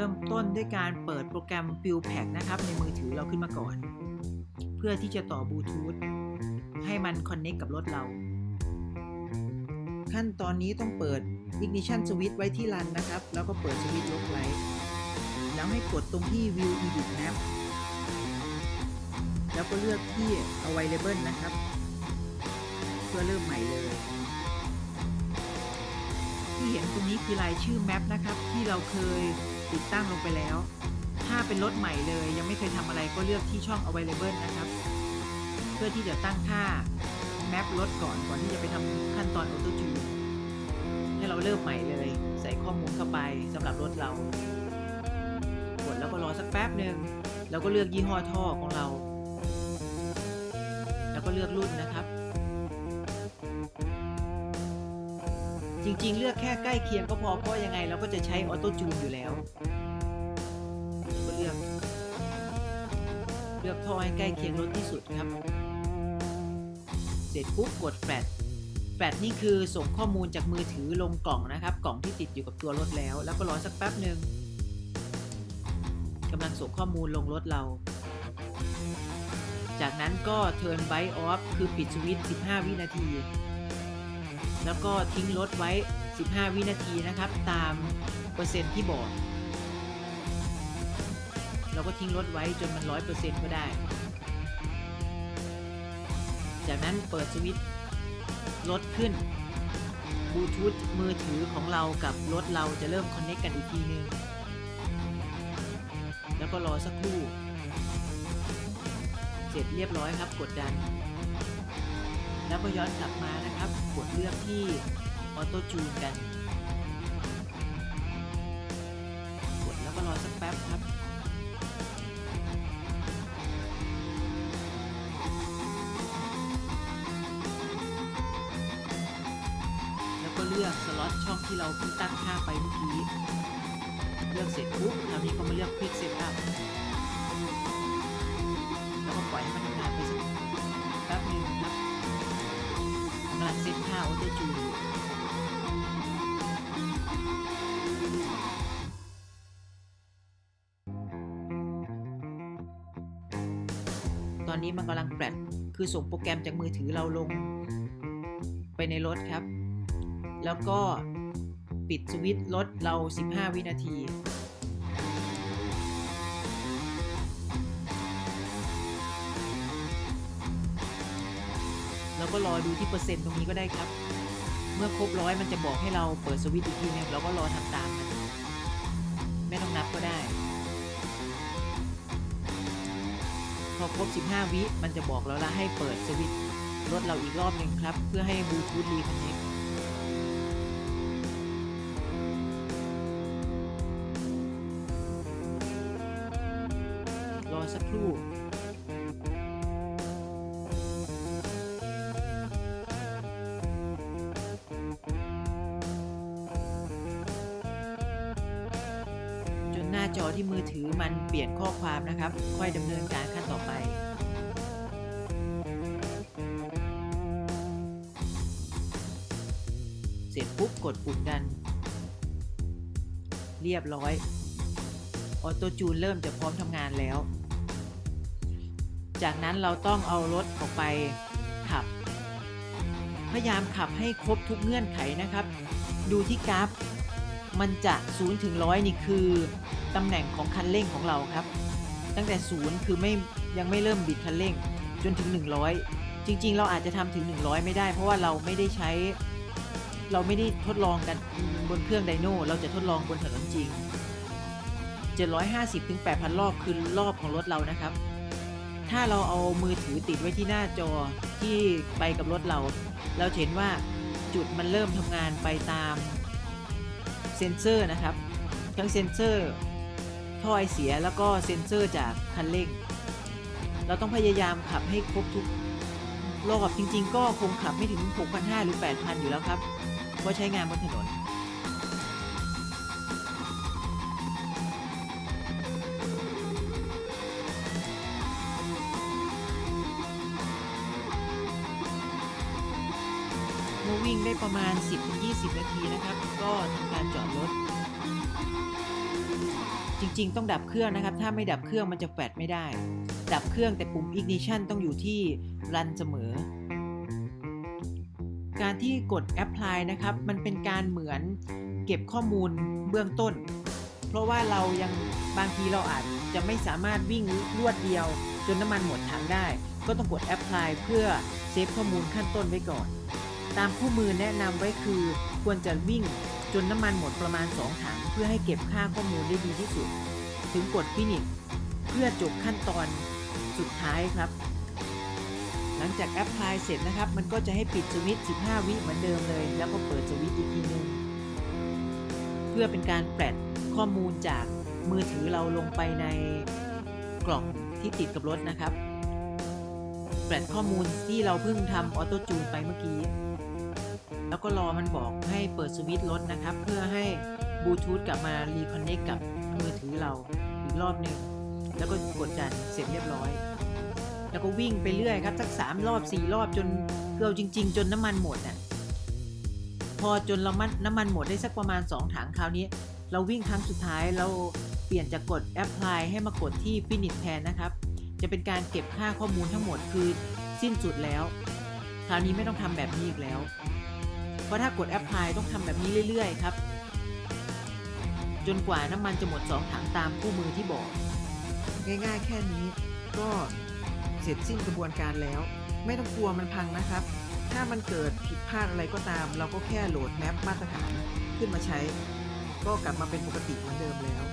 ริ่มต้นด้วยการเปิดโปรแกรม f i l p a c นะครับ ในมือถือเราขึ้นมาก่อน เพื่อที่จะต่อบลูทูธให้มันคอนเน c t กับรถเรา ขั้นตอนนี้ต้องเปิด ignition switch ไว้ที่รันนะครับ แล้วก็เปิดสวิตช์ลกไลท์แล้วให้กดตรงที่ view edit map แล้วก็เลือกที่ available นะครับ เพื่อเริ่มใหม่เลย ที่เห็นตรงนี้คือรายชื่อแมปนะครับ ที่เราเคย ติดตั้งลงไปแล้ว ถ้าเป็นรถใหม่เลย ยังไม่เคยทำอะไรก็เลือกที่ช่อง available นะครับ เพื่อที่จะตั้งค่าแมปรถก่อนก่อนที่จะไปทำขั้นตอน auto tune ให้เราเริ่มใหม่เลย ใส่ข้อมูลเข้าไปสำหรับรถเรากดแล้วก็รอสักแป๊บหนึ่งแล้วก็เลือกยี่ห้อท่อของเรา แล้วก็เลือกรุ่นนะครับ ริง ๆ เลือกแค่ใกล้เคียงก็พอเพราะยังไงเราก็จะใช้ออโต้จูนอยู่แล้วก็เลือก เลือกท่อให้ใกล้เคียงรถที่สุดครับ เสร็จปุ๊บกดแฟลชแฟลชนี่คือส่งข้อมูลจากมือถือลงกล่องนะครับ กล่องที่ติดอยู่กับตัวรถแล้ว แล้วก็รอสักแป๊บหนึ่งกำลังส่งข้อมูลลงรถเรา จากนั้นก็ turn byte off คือปิดสวิตช์ 15 วินาที แล้วก็ทิ้งรถไว้ 15 วินาทีนะครับ ตามเปอร์เซ็นต์ที่บอก เราก็ทิ้งรถไว้จนมัน 100%ก็ได้ จากนั้นเปิดสวิตช์รถขึ้นบลูทูธมือถือของเรากับรถเราจะเริ่มคอนเน c กกันอีกทีนึง แล้วก็รอสักครู่ เสร็จเรียบร้อยครับกดดัน แล้วก็ย้อนกลับมานะครับกดเลือกที่ออโต้จูนกัน กดแล้วก็รอสักแป๊บครับแล้วก็เลือกสล็อตช่องที่เราเพิ่งตั้งค่าไปเมื่อกี้ เลือกเสร็จปุ๊บคราวนี้ก็มาเลือก Quick Setup แล้วาออโต้จูตอนนี้มันกำลังแปลดคือส่งโปรแกรมจากมือถือเราลง ไปในรถครับ แล้วก็ปิดสวิตช์รถเรา 15 วินาที ก็รอดูที่เปอร์เซ็นต์ตรงนี้ก็ได้ครับ เมื่อครบร้อยมันจะบอกให้เราเปิดสวิตช์อีกทีนึงเราก็รอทำตามมันไม่ต้องนับก็ได้ พอครบ 15 วิมันจะบอกเราแล้วให้เปิดสวิตช์รถเราอีกรอบหนึ่งครับ เพื่อให้บลูทูธรีคอนเน c t รอสักครู่ นหน้าจอที่มือถือมันเปลี่ยนข้อความนะครับ ค่อยดำเนินการขั้นต่อไปเสร็จปุ๊บกดปุ่มดัน เรียบร้อย ออโตจูนเริ่มจะพร้อมทำงานแล้ว จากนั้นเราต้องเอารถออกไปขับ พยายามขับให้ครบทุกเงื่อนไขนะครับ ดูที่กราฟ มันจะ0ถึง100 นี่คือตำแหน่งของคันเร่งของเราครับ ตั้งแต่ 0 คือไม่ยังไม่เริ่มบิดคันเร่งจนถึง 100 จริง ๆ เราอาจจะทำถึง 100 ไม่ได้ เพราะว่าเราไม่ได้ใช้ เราไม่ได้ทดลองกันบนเครื่องไดโน่เราจะทดลองบนถนนจริง 750ถึง8,000 รอบคือรอบของรถเรานะครับ ถ้าเราเอามือถือติดไว้ที่หน้าจอที่ไปกับรถเรา เราเห็นว่าจุดมันเริ่มทำงานไปตาม เซนเซอร์นะครับ ทั้งเซนเซอร์ท่อไอเสียแล้วก็เซนเซอร์จากคันเร่ง เราต้องพยายามขับให้ครบทุกรอบจริง ๆ ก็คงขับไม่ถึง 6,500 หรือ 8,000 อยู่แล้วครับเพราะใช้งานบนถนน วิ่งได้ประมาณ 10-20 นาทีนะครับ ก็ทำการจอดรถ จริงๆ ต้องดับเครื่องนะครับ ถ้าไม่ดับเครื่องมันจะแฟดไม่ได้ ดับเครื่องแต่ปุ่ม ignition ต้องอยู่ที่รันเสมอ การที่กด apply นะครับ มันเป็นการเหมือนเก็บข้อมูลเบื้องต้น เพราะว่าเรายังบางทีเราอาจจะไม่สามารถวิ่งรวดเดียว จนน้ำมันหมดถังได้ ก็ต้องกด apply เพื่อเซฟข้อมูลขั้นต้นไว้ก่อน ตามคู่มือแนะนำไว้คือ ควรจะวิ่งจนน้ำมันหมดประมาณ 2 ถัง เพื่อให้เก็บค่าข้อมูลได้ดีที่สุด ถึงกด finish เพื่อจบขั้นตอนสุดท้ายครับ หลังจากแอปพลายเสร็จนะครับ มันก็จะให้ปิดสวิตช์ 15 วิเหมือนเดิมเลย แล้วก็เปิดสวิตช์อีกทีนึง เพื่อเป็นการแปลดข้อมูลจากมือถือเราลงไปในกล่องที่ติดกับรถนะครับ แปลดข้อมูลที่เราเพิ่งทำออโต้จูนไปเมื่อกี้ แล้วก็รอมันบอกให้เปิดสวิตช์รถนะครับ เพื่อให้บลูทูธกลับมารีคอนเน c t กับมือถือเราอีกรอบหนึ่งแล้วก็กดดันเสร็จเรียบร้อย แล้วก็วิ่งไปเรื่อยครับสักสามรอบสี่รอบจนเกือบจริง ๆ จนน้ำมันหมดอะพอจนเรามันน้ำมันหมดได้สักประมาณ 2 ถังคราวนี้ เราวิ่งครั้งสุดท้ายเราเปลี่ยนจากกด apply ให้มากดที่ finish แทนนะครับ จะเป็นการเก็บค่าข้อมูลทั้งหมดคือสิ้นสุดแล้ว คราวนี้ไม่ต้องทำแบบนี้อีกแล้ว เพราะถ้ากด apply ต้องทำแบบนี้เรื่อยๆครับ จนกว่าน้ำมันจะหมด 2 ถังตามคู่มือที่บอก ง่ายๆแค่นี้ก็เสร็จสิ้นกระบวนการแล้ว ไม่ต้องกลัวมันพังนะครับ ถ้ามันเกิดผิดพลาดอะไรก็ตาม เราก็แค่โหลดแมปมาตรฐานขึ้นมาใช้ ก็กลับมาเป็นปกติเหมือนเดิมแล้ว